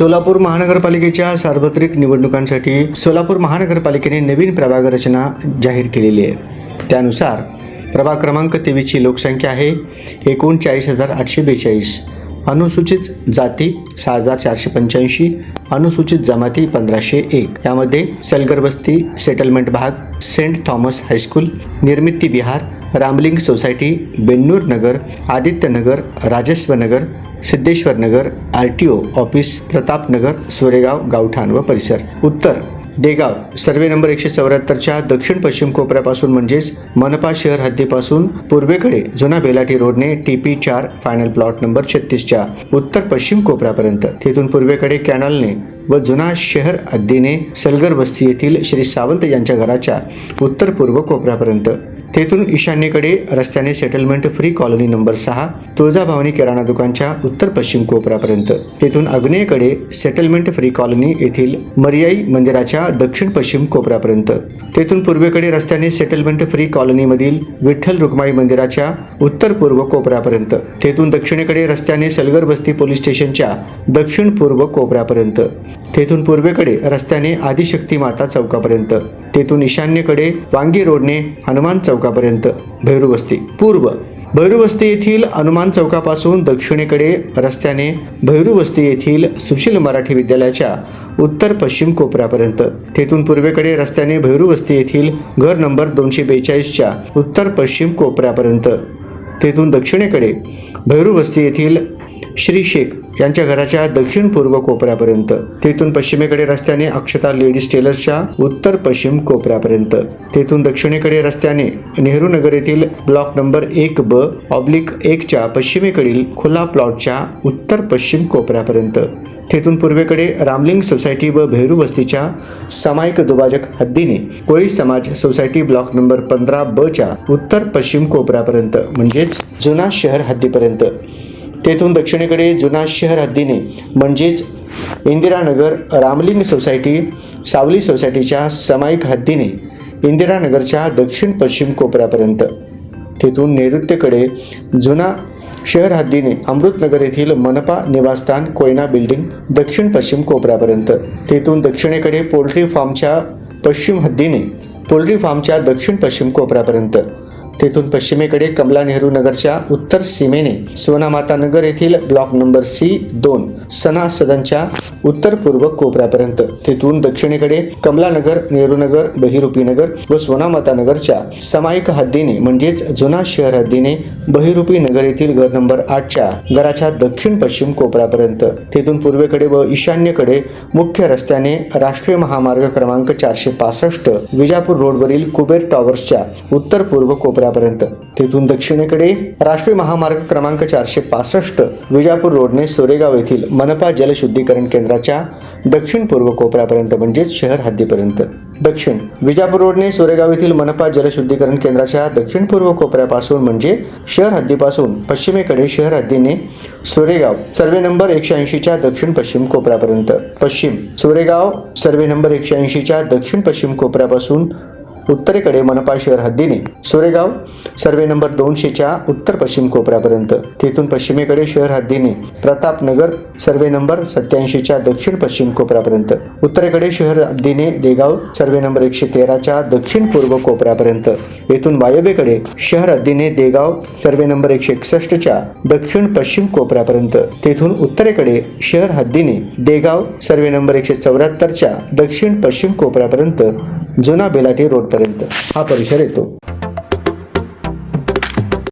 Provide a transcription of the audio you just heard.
सोलापूर महानगरपालिकेच्या सार्वत्रिक निवडणुकांसाठी सोलापूर महानगरपालिकेने नवीन प्रभाग रचना जाहीर केलेली आहे. त्यानुसार प्रभाग क्रमांक तेवीसची लोकसंख्या आहे एकोणचाळीस हजार आठशे बेचाळीस अनुसूचित जाती सहा हजार चारशे पंच्याऐंशी अनुसूचित जमाती पंधराशे एक. यामध्ये सलगरबस्ती सेटलमेंट भाग saint Thomas high school Nirmiti Vihar Ramling society Bennur Nagar Adityanagar Rajaswa Siddheshwarnagar Siddheshwar Nagar R T O office Pratapnagar Soregaon गावठाण व परिसर. उत्तर देगाव. सर्वे नंबर एकशे चौऱ्याहत्तरच्या दक्षिण पश्चिम कोपऱ्यापासून म्हणजेच मनपा शहर हद्दीपासून पूर्वेकडे जुना बेलाटी रोडने टी पी चार फायनल प्लॉट नंबर छत्तीसच्या उत्तर पश्चिम कोपऱ्यापर्यंत. तेथून पूर्वेकडे कॅनलने व जुना शहर हद्दीने सलगर वस्ती येथील श्री सावंत यांच्या घराच्या उत्तर पूर्व कोपऱ्यापर्यंत. तेथून ईशान्येकडे रस्त्याने सेटलमेंट फ्री कॉलनी नंबर सहा तुळजाभवानी किराणा दुकानच्या उत्तर पश्चिम कोपऱ्यापर्यंत. तेथून आग्नेयेकडे सेटलमेंट फ्री कॉलनी येथील मर्याई मंदिराच्या दक्षिण पश्चिम कोपऱ्यापर्यंत. तेथून पूर्वेकडे रस्त्याने सेटलमेंट फ्री कॉलनीमधील विठ्ठल रुक्माई मंदिराच्या उत्तर पूर्व कोपऱ्यापर्यंत. तेथून दक्षिणेकडे रस्त्याने सलगर बस्ती पोलीस स्टेशनच्या दक्षिण पूर्व कोपऱ्यापर्यंत. तेथून पूर्वेकडे रस्त्याने आदिशक्ती माता चौकापर्यंत. तेथून ईशान्येकडे वांगी रोडने हनुमान चौकापर्यंत भैरूवस्ती पूर्व भैरूवस्ती येथील हनुमान चौकापासून दक्षिणेकडे रस्त्याने भैरूवस्ती येथील सुशील मराठी विद्यालयाच्या उत्तर पश्चिम कोपऱ्यापर्यंत. तेथून पूर्वेकडे रस्त्याने भैरूवस्ती येथील घर नंबर दोनशे बेचाळीसच्या उत्तर पश्चिम कोपऱ्यापर्यंत. तेथून दक्षिणेकडे भैरूवस्ती येथील श्री शेख यांच्या घराच्या दक्षिण पूर्व कोपऱ्यापर्यंत. तेथून पश्चिमेकडे रस्त्याने अक्षता लेडीज टेलर्सच्या उत्तर पश्चिम कोपऱ्यापर्यंत. तेथून दक्षिणेकडे रस्त्याने नेहरू नगर येथील ब्लॉक नंबर एक ब ऑब्लिक एकच्या पश्चिमेकडील खुला प्लॉटच्या उत्तर पश्चिम कोपऱ्यापर्यंत. तेथून पूर्वेकडे रामलिंग सोसायटी व भैरू वस्तीच्या सामायिक दुभाजक हद्दीने कोळी समाज सोसायटी ब्लॉक नंबर पंधरा ब च्या उत्तर पश्चिम कोपऱ्यापर्यंत म्हणजेच जुना शहर हद्दीपर्यंत. तेथून दक्षिणेकडे जुना शहर हद्दीने म्हणजेच इंदिरानगर रामलिंग सोसायटी सावली सोसायटीच्या सामायिक हद्दीने इंदिरानगरच्या दक्षिण पश्चिम कोपऱ्यापर्यंत. तेथून नैऋत्येकडे जुना शहर हद्दीने अमृतनगर येथील मनपा निवासस्थान कोयना बिल्डिंग दक्षिण पश्चिम कोपऱ्यापर्यंत. तेथून दक्षिणेकडे पोल्ट्री फार्मच्या पश्चिम हद्दीने पोल्ट्री फार्मच्या दक्षिण पश्चिम कोपऱ्यापर्यंत. तेथून पश्चिमेकडे कमला नेहरू नगरच्या उत्तर सीमेने सोनामाता नगर येथील ब्लॉक नंबर सी दोन सना सदनच्या उत्तर पूर्व कोपऱ्यापर्यंत. तेथून दक्षिणेकडे कमलानगर नेहरूनगर बहिरुपी नगर व सोनामाता नगरच्या सामायिक हद्दीने म्हणजेच जुना शहर हद्दीने बहिरुपी नगर येथील घर नंबर आठच्या घराच्या दक्षिण पश्चिम कोपऱ्यापर्यंत. तेथून पूर्वेकडे व ईशान्येकडे मुख्य रस्त्याने राष्ट्रीय महामार्ग क्रमांक चारशे पासष्ट विजापूर रोडवरील कुबेर टॉवर्सच्या उत्तर पूर्व कोपऱ्यापर्यंत. तेथून दक्षिणेकडे राष्ट्रीय महामार्ग क्रमांक चारशे पासष्ट विजापूर रोडने सोरेगाव येथील मनपा जलशुद्धीकरण केंद्राच्या दक्षिण पूर्व कोपऱ्यापर्यंत म्हणजेच शहर हद्दीपर्यंत. दक्षिण विजापूर रोडने सोरेगाव येथील मनपा जलशुद्धीकरण केंद्राच्या दक्षिण पूर्व कोपऱ्यापासून म्हणजे शहर हद्दीपासून पश्चिमेकडे शहर हद्दीने सोरेगाव सर्वे नंबर एकशे ऐंशीच्या दक्षिण पश्चिम कोपऱ्यापर्यंत. पश्चिम सोरेगाव सर्वे नंबर एकशे ऐंशीच्या दक्षिण पश्चिम कोपऱ्यापासून उत्तरेकडे मनपा शहर हद्दीने सोरेगाव सर्वे नंबर दोनशेच्या उत्तर पश्चिम कोपऱ्यापर्यंत. तेथून पश्चिमेकडे शहर हद्दीने प्रतापनगर सर्वे नंबर सत्याऐंशीच्या दक्षिण पश्चिम कोपऱ्यापर्यंत. उत्तरेकडे शहर हद्दीने देगाव सर्वे नंबर एकशे तेराच्या दक्षिण पूर्व कोपऱ्यापर्यंत. येथून वायव्येकडे शहर हद्दीने देगाव सर्वे नंबर एकशे एकसष्टच्या दक्षिण पश्चिम कोपऱ्यापर्यंत. तेथून उत्तरेकडे शहर हद्दीने देगाव सर्वे नंबर एकशे चौऱ्याहत्तरच्या दक्षिण पश्चिम कोपऱ्यापर्यंत. जुना बेलाटी रोडपर्यंत हा परिसर येतो.